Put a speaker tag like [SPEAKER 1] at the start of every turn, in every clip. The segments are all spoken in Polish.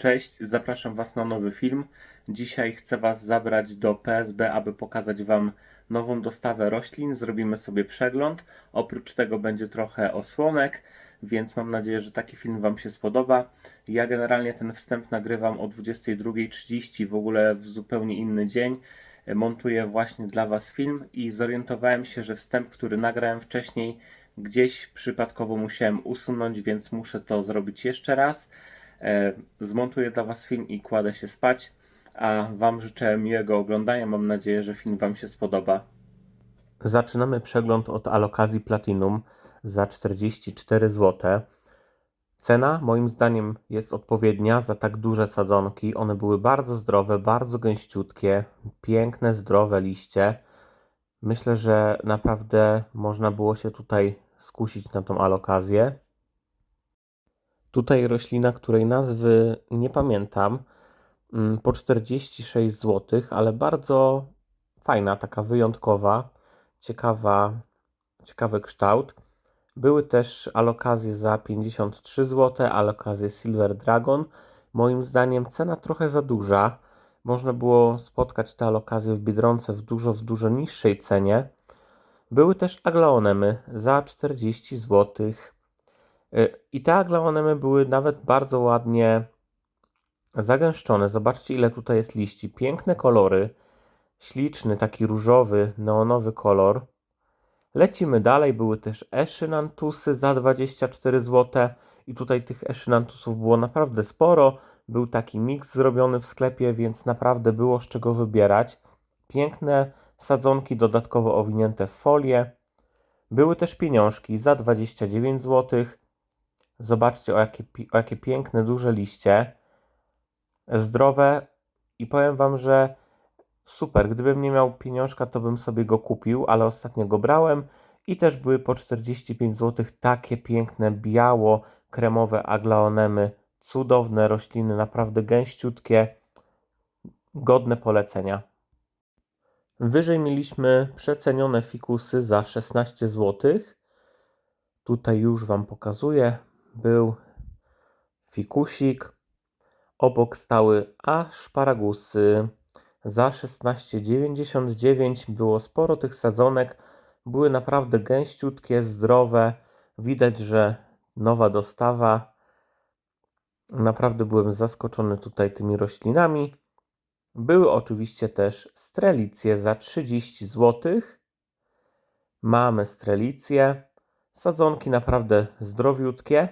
[SPEAKER 1] Cześć, zapraszam Was na nowy film. Dzisiaj chcę Was zabrać do PSB, aby pokazać Wam nową dostawę roślin. Zrobimy sobie przegląd. Oprócz tego będzie trochę osłonek, więc mam nadzieję, że taki film Wam się spodoba. Ja generalnie ten wstęp nagrywam o 22.30, w ogóle w zupełnie inny dzień. Montuję właśnie dla Was film i zorientowałem się, że wstęp, który nagrałem wcześniej, gdzieś przypadkowo musiałem usunąć, więc muszę to zrobić jeszcze raz. E, Zmontuję dla Was film i kładę się spać. A Wam życzę miłego oglądania. Mam nadzieję, że film Wam się spodoba. Zaczynamy przegląd od alokazji Platinum za 44 zł. Cena moim zdaniem jest odpowiednia za tak duże sadzonki. One były bardzo zdrowe, bardzo gęściutkie, piękne, zdrowe liście. Myślę, że naprawdę można było się tutaj skusić na tą alokazję. Tutaj roślina, której nazwy nie pamiętam, mm, po 46 zł, ale bardzo fajna, taka wyjątkowa, ciekawa, ciekawy kształt. Były też alokazje za 53 zł, alokazje Silver Dragon. Moim zdaniem cena trochę za duża. Można było spotkać te alokazje w Biedronce w dużo, w dużo niższej cenie. Były też aglaonemy za 40 zł. Y, I te aglaonemy były nawet bardzo ładnie zagęszczone. Zobaczcie, ile tutaj jest liści. Piękne kolory. Śliczny, taki różowy, neonowy kolor. Lecimy dalej. Były też eszynantusy za 24 zł. I tutaj tych eszynantusów było naprawdę sporo. Był taki miks zrobiony w sklepie, więc naprawdę było z czego wybierać. Piękne sadzonki dodatkowo owinięte w folię. Były też pieniążki za 29 zł. Zobaczcie, o jakie, o jakie piękne, duże liście. Zdrowe i powiem Wam, że super. Gdybym nie miał pieniążka, to bym sobie go kupił, ale ostatnio go brałem i też były po 45 zł takie piękne, biało-kremowe aglaonemy. Cudowne rośliny, naprawdę gęściutkie, godne polecenia. Wyżej mieliśmy przecenione fikusy za 16 zł. Tutaj już Wam pokazuję. Był fikusik. Obok stały aszparagusy za 16,99. Było sporo tych sadzonek. Były naprawdę gęściutkie, zdrowe. Widać, że nowa dostawa. Naprawdę byłem zaskoczony tutaj tymi roślinami. Były oczywiście też strelicje za 30 zł. Mamy strelicje. Sadzonki naprawdę zdrowiutkie.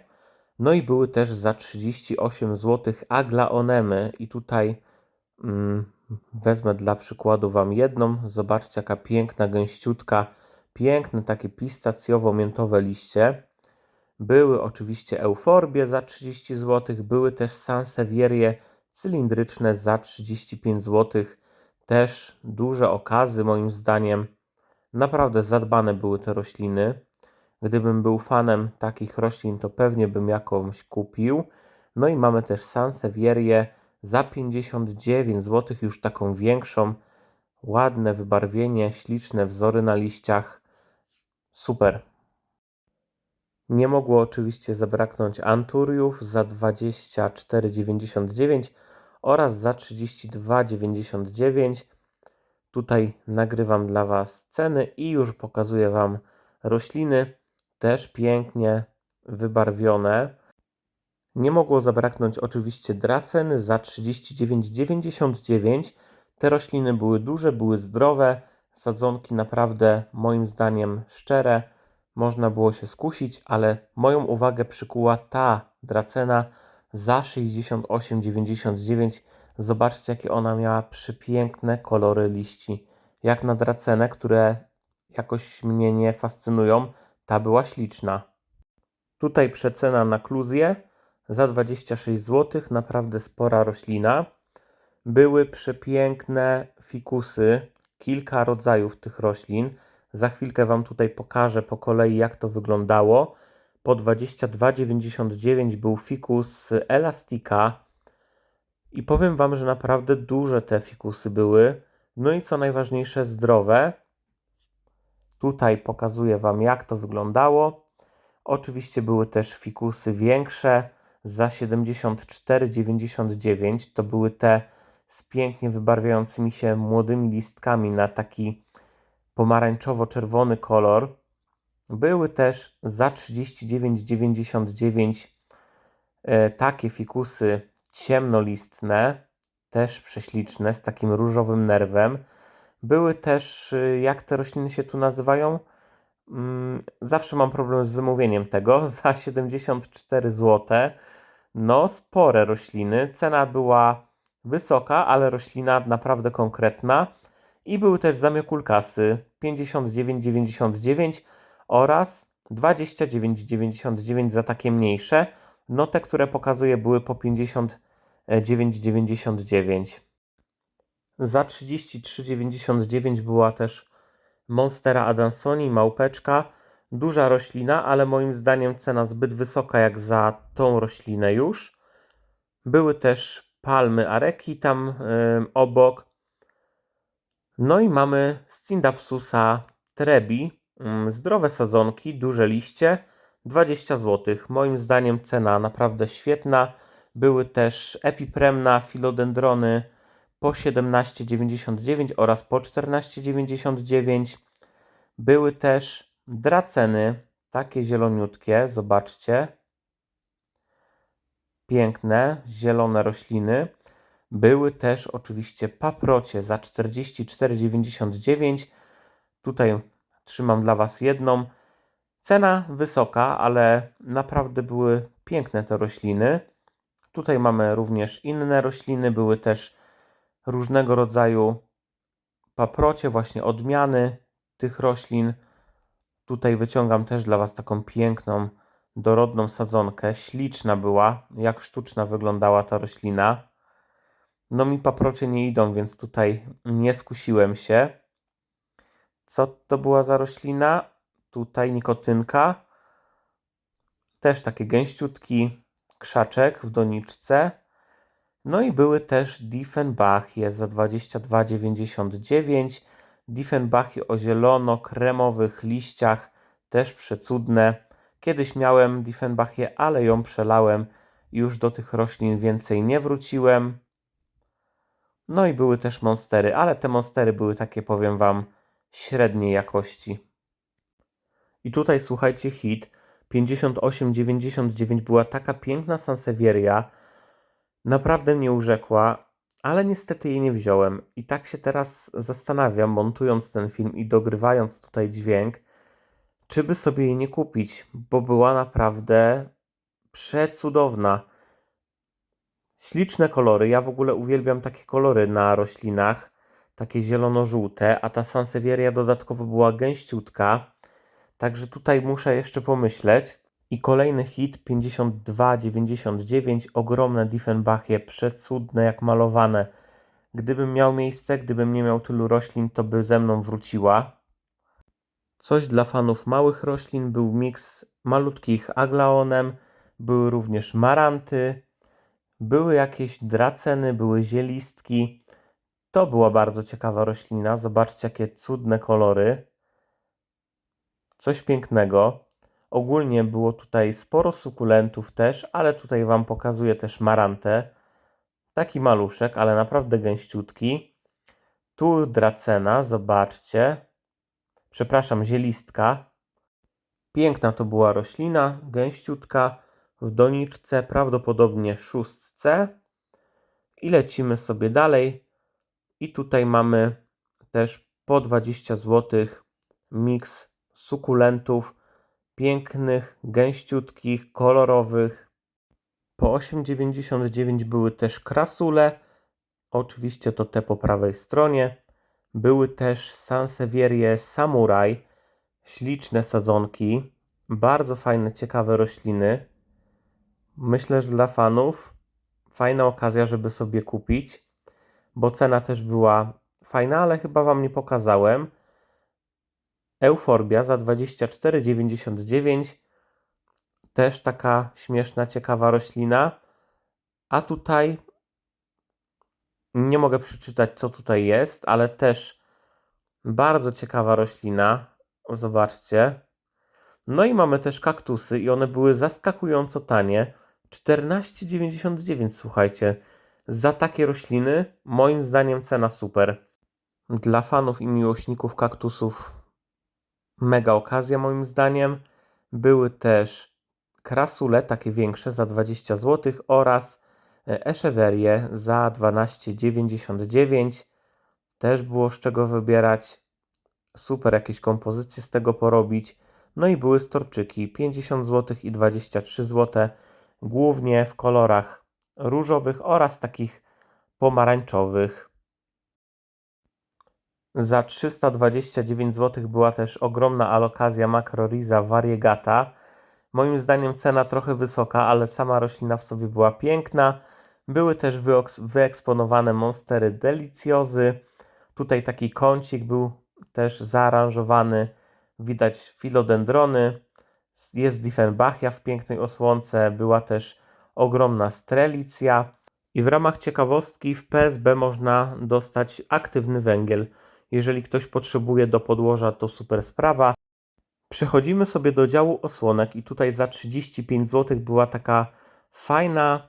[SPEAKER 1] No i były też za 38 zł aglaonemy. I tutaj mm, wezmę dla przykładu Wam jedną. Zobaczcie, jaka piękna, gęściutka, piękne takie pistacjowo-miętowe liście. Były oczywiście euforbie za 30 zł. Były też sansevierie cylindryczne za 35 zł. Też duże okazy, moim zdaniem. Naprawdę zadbane były te rośliny. Gdybym był fanem takich roślin, to pewnie bym jakąś kupił. No i mamy też Sansevierię za 59 zł, już taką większą. Ładne wybarwienie, śliczne wzory na liściach. Super. Nie mogło oczywiście zabraknąć anturiów za 24,99 oraz za 32,99. Tutaj nagrywam dla Was ceny i już pokazuję Wam rośliny, też pięknie wybarwione. Nie mogło zabraknąć oczywiście draceny za 39,99. Te rośliny były duże, były zdrowe, sadzonki naprawdę moim zdaniem szczere. Można było się skusić, ale moją uwagę przykuła ta dracena za 68,99. Zobaczcie, jakie ona miała przepiękne kolory liści. Jak na dracenę, które jakoś mnie nie fascynują, ta była śliczna. Tutaj przecena na kluzję za 26 zł, naprawdę spora roślina. Były przepiękne fikusy, kilka rodzajów tych roślin. Za chwilkę Wam tutaj pokażę po kolei, jak to wyglądało. Po 22,99 był fikus Elastika. I powiem Wam, że naprawdę duże te fikusy były. No i co najważniejsze, zdrowe. Tutaj pokazuję Wam, jak to wyglądało. Oczywiście były też fikusy większe za 74,99. To były te z pięknie wybarwiającymi się młodymi listkami na taki pomarańczowo-czerwony kolor. Były też za 39,99 e, takie fikusy ciemnolistne, też prześliczne, z takim różowym nerwem. Były też, y, jak te rośliny się tu nazywają? Mm, Zawsze mam problem z wymówieniem tego. Za 74 zł. No, spore rośliny. Cena była wysoka, ale roślina naprawdę konkretna. I były też zamiokulkasy 59,99 oraz 29,99 za takie mniejsze. No te, które pokazuję, były po 59,99. Za 33,99 była też Monstera Adansoni, małpeczka. Duża roślina, ale moim zdaniem cena zbyt wysoka jak za tą roślinę już. Były też palmy areki tam y, obok. No i mamy Scindapsusa trebi. Mm, Zdrowe sadzonki, duże liście, 20 zł. Moim zdaniem cena naprawdę świetna. Były też epipremna, filodendrony po 17,99 oraz po 14,99. Były też draceny, takie zieloniutkie, zobaczcie. Piękne, zielone rośliny. Były też oczywiście paprocie za 44,99. Tutaj trzymam dla Was jedną. Cena wysoka, ale naprawdę były piękne te rośliny. Tutaj mamy również inne rośliny, były też różnego rodzaju paprocie, właśnie odmiany tych roślin. Tutaj wyciągam też dla Was taką piękną, dorodną sadzonkę. Śliczna była, jak sztuczna wyglądała ta roślina. No mi paprocie nie idą, więc tutaj nie skusiłem się. Co to była za roślina? Tutaj nikotynka. Też taki gęściutki krzaczek w doniczce. No i były też Diefenbachie za 22,99. Diefenbachie o zielono-kremowych liściach, też przecudne. Kiedyś miałem Diefenbachie, ale ją przelałem już do tych roślin więcej nie wróciłem. No i były też monstery, ale te monstery były takie, powiem Wam, średniej jakości. I tutaj słuchajcie, hit 58,99 była taka piękna Sansevieria. Naprawdę mnie urzekła, ale niestety jej nie wziąłem. I tak się teraz zastanawiam, montując ten film i dogrywając tutaj dźwięk, czy by sobie jej nie kupić, bo była naprawdę przecudowna. Śliczne kolory. Ja w ogóle uwielbiam takie kolory na roślinach, takie zielono-żółte, a ta Sansevieria dodatkowo była gęściutka. Także tutaj muszę jeszcze pomyśleć. I kolejny hit 52,99. Ogromne Diefenbachie, przecudne jak malowane. Gdybym miał miejsce, gdybym nie miał tylu roślin, to by ze mną wróciła. Coś dla fanów małych roślin był miks malutkich aglaonem, były również maranty, były jakieś draceny, były zielistki. To była bardzo ciekawa roślina. Zobaczcie, jakie cudne kolory. Coś pięknego. Ogólnie było tutaj sporo sukulentów też, ale tutaj Wam pokazuję też marantę. Taki maluszek, ale naprawdę gęściutki. Tu dracena, zobaczcie. Przepraszam, zielistka. Piękna to była roślina, gęściutka, w doniczce, prawdopodobnie szóstce. I lecimy sobie dalej. I tutaj mamy też po 20 zł miks sukulentów pięknych, gęściutkich, kolorowych. Po 8,99 były też krasule. Oczywiście to te po prawej stronie. Były też Sansevierie Samurai, śliczne sadzonki, bardzo fajne, ciekawe rośliny. Myślę, że dla fanów fajna okazja, żeby sobie kupić, bo cena też była fajna, ale chyba Wam nie pokazałem. Euforbia za 24,99. Też taka śmieszna, ciekawa roślina. A tutaj nie mogę przeczytać, co tutaj jest, ale też bardzo ciekawa roślina. Zobaczcie. No i mamy też kaktusy, i one były zaskakująco tanie. 14,99 słuchajcie. Za takie rośliny moim zdaniem cena super. Dla fanów i miłośników kaktusów mega okazja moim zdaniem. Były też krasule, takie większe za 20 zł oraz e, eszewerie za 12,99. Też było z czego wybierać. Super jakieś kompozycje z tego porobić. No i były storczyki 50 zł i 23 zł, głównie w kolorach różowych oraz takich pomarańczowych. Za 329 zł była też ogromna alokazja Macroriza variegata. Moim zdaniem cena trochę wysoka, ale sama roślina w sobie była piękna. Były też wyeksponowane monstery deliciozy. Tutaj taki kącik był też zaaranżowany. Widać filodendrony. Jest Diefenbachia w pięknej osłonce. Była też ogromna strelicja. I w ramach ciekawostki w PSB można dostać aktywny węgiel. Jeżeli ktoś potrzebuje do podłoża, to super sprawa. Przechodzimy sobie do działu osłonek i tutaj za 35 zł była taka fajna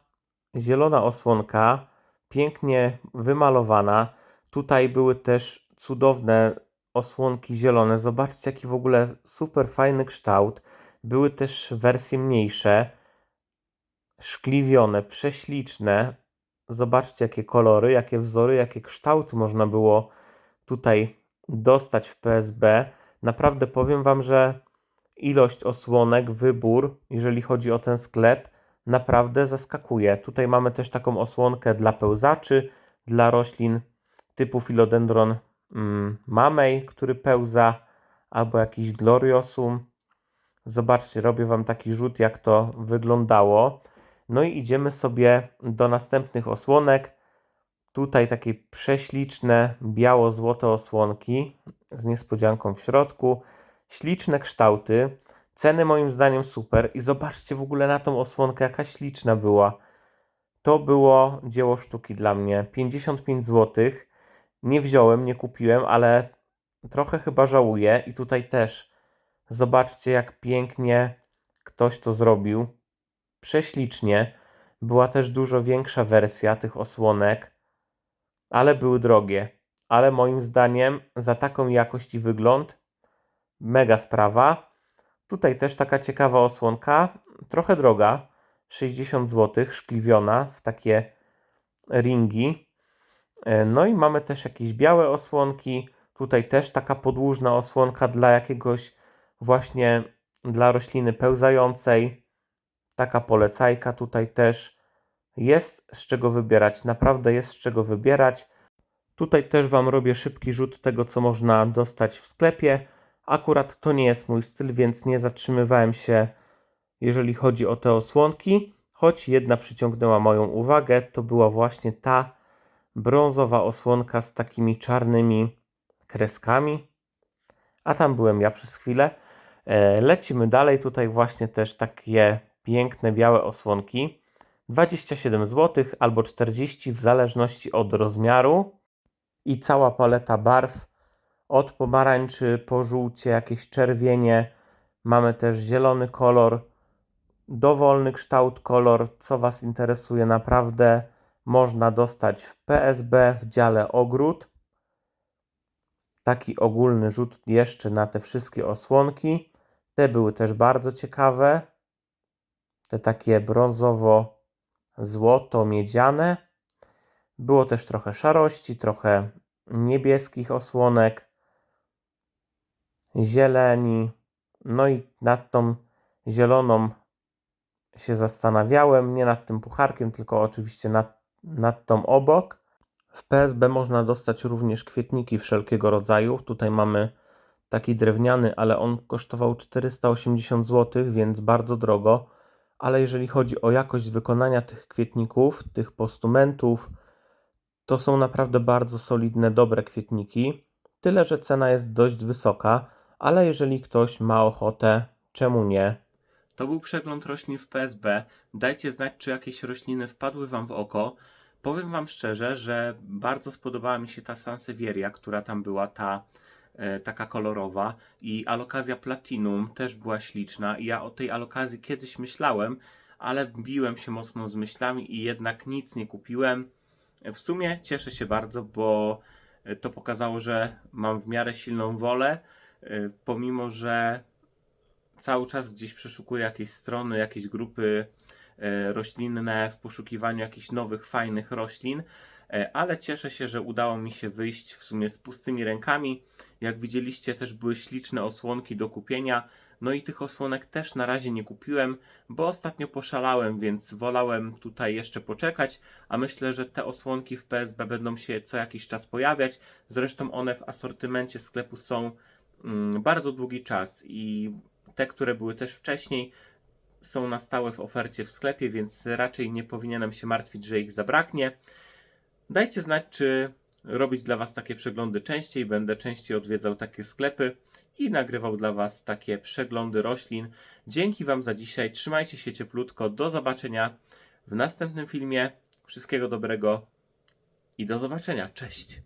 [SPEAKER 1] zielona osłonka, pięknie wymalowana. Tutaj były też cudowne osłonki zielone. Zobaczcie, jaki w ogóle super fajny kształt. Były też wersje mniejsze, szkliwione, prześliczne. Zobaczcie, jakie kolory, jakie wzory, jakie kształty można było tutaj dostać w PSB. Naprawdę powiem Wam, że ilość osłonek, wybór, jeżeli chodzi o ten sklep, naprawdę zaskakuje. Tutaj mamy też taką osłonkę dla pełzaczy, dla roślin typu philodendron mm, mamej, który pełza, albo jakiś gloriosum. Zobaczcie, robię Wam taki rzut, jak to wyglądało. No i idziemy sobie do następnych osłonek. Tutaj takie prześliczne biało-złote osłonki z niespodzianką w środku. Śliczne kształty. Ceny moim zdaniem super. I zobaczcie w ogóle na tą osłonkę, jaka śliczna była. To było dzieło sztuki dla mnie. 55 zł. Nie wziąłem, nie kupiłem, ale trochę chyba żałuję. I tutaj też zobaczcie, jak pięknie ktoś to zrobił. Prześlicznie. Była też dużo większa wersja tych osłonek ale były drogie. Ale moim zdaniem za taką jakość i wygląd mega sprawa. Tutaj też taka ciekawa osłonka, trochę droga, 60 zł, szkliwiona w takie ringi. E, No i mamy też jakieś białe osłonki. Tutaj też taka podłużna osłonka dla jakiegoś właśnie dla rośliny pełzającej. Taka polecajka tutaj też jest z czego wybierać, naprawdę jest z czego wybierać. Tutaj też Wam robię szybki rzut tego, co można dostać w sklepie. Akurat to nie jest mój styl, więc nie zatrzymywałem się, jeżeli chodzi o te osłonki. Choć jedna przyciągnęła moją uwagę, to była właśnie ta brązowa osłonka z takimi czarnymi kreskami. A tam byłem ja przez chwilę. E, Lecimy dalej. Tutaj właśnie też takie piękne białe osłonki. 27 zł albo 40 w zależności od rozmiaru i cała paleta barw od pomarańczy po żółcie, jakieś czerwienie. Mamy też zielony kolor, dowolny kształt kolor, co Was interesuje naprawdę można dostać w PSB w dziale ogród. Taki ogólny rzut jeszcze na te wszystkie osłonki. Te były też bardzo ciekawe. Te takie brązowo złoto-miedziane. Było też trochę szarości, trochę niebieskich osłonek, zieleni. No i nad tą zieloną się zastanawiałem, nie nad tym pucharkiem, tylko oczywiście nad, nad tą obok. W PSB można dostać również kwietniki wszelkiego rodzaju. Tutaj mamy taki drewniany, ale on kosztował 480 zł, więc bardzo drogo. Ale jeżeli chodzi o jakość wykonania tych kwietników, tych postumentów, to są naprawdę bardzo solidne, dobre kwietniki. Tyle, że cena jest dość wysoka, ale jeżeli ktoś ma ochotę, czemu nie? To był przegląd roślin w PSB. Dajcie znać, czy jakieś rośliny wpadły Wam w oko. Powiem Wam szczerze, że bardzo spodobała mi się ta Sansevieria, która tam była, ta taka kolorowa i alokazja Platinum też była śliczna i ja o tej alokazji kiedyś myślałem, ale biłem się mocno z myślami i jednak nic nie kupiłem. W sumie cieszę się bardzo, bo to pokazało, że mam w miarę silną wolę, y, pomimo że cały czas gdzieś przeszukuję jakieś strony, jakieś grupy e, roślinne w poszukiwaniu jakichś nowych, fajnych roślin, e, ale cieszę się, że udało mi się wyjść w sumie z pustymi rękami. Jak widzieliście, też były śliczne osłonki do kupienia. No i tych osłonek też na razie nie kupiłem, bo ostatnio poszalałem, więc wolałem tutaj jeszcze poczekać, a myślę, że te osłonki w PSB będą się co jakiś czas pojawiać. Zresztą one w asortymencie sklepu są mm, bardzo długi czas i te, które były też wcześniej, są na stałe w ofercie w sklepie, więc raczej nie powinienem się martwić, że ich zabraknie. Dajcie znać, czy robić dla Was takie przeglądy częściej. Będę częściej odwiedzał takie sklepy i nagrywał dla Was takie przeglądy roślin. Dzięki Wam za dzisiaj. Trzymajcie się cieplutko. Do zobaczenia w następnym filmie. Wszystkiego dobrego i do zobaczenia. Cześć.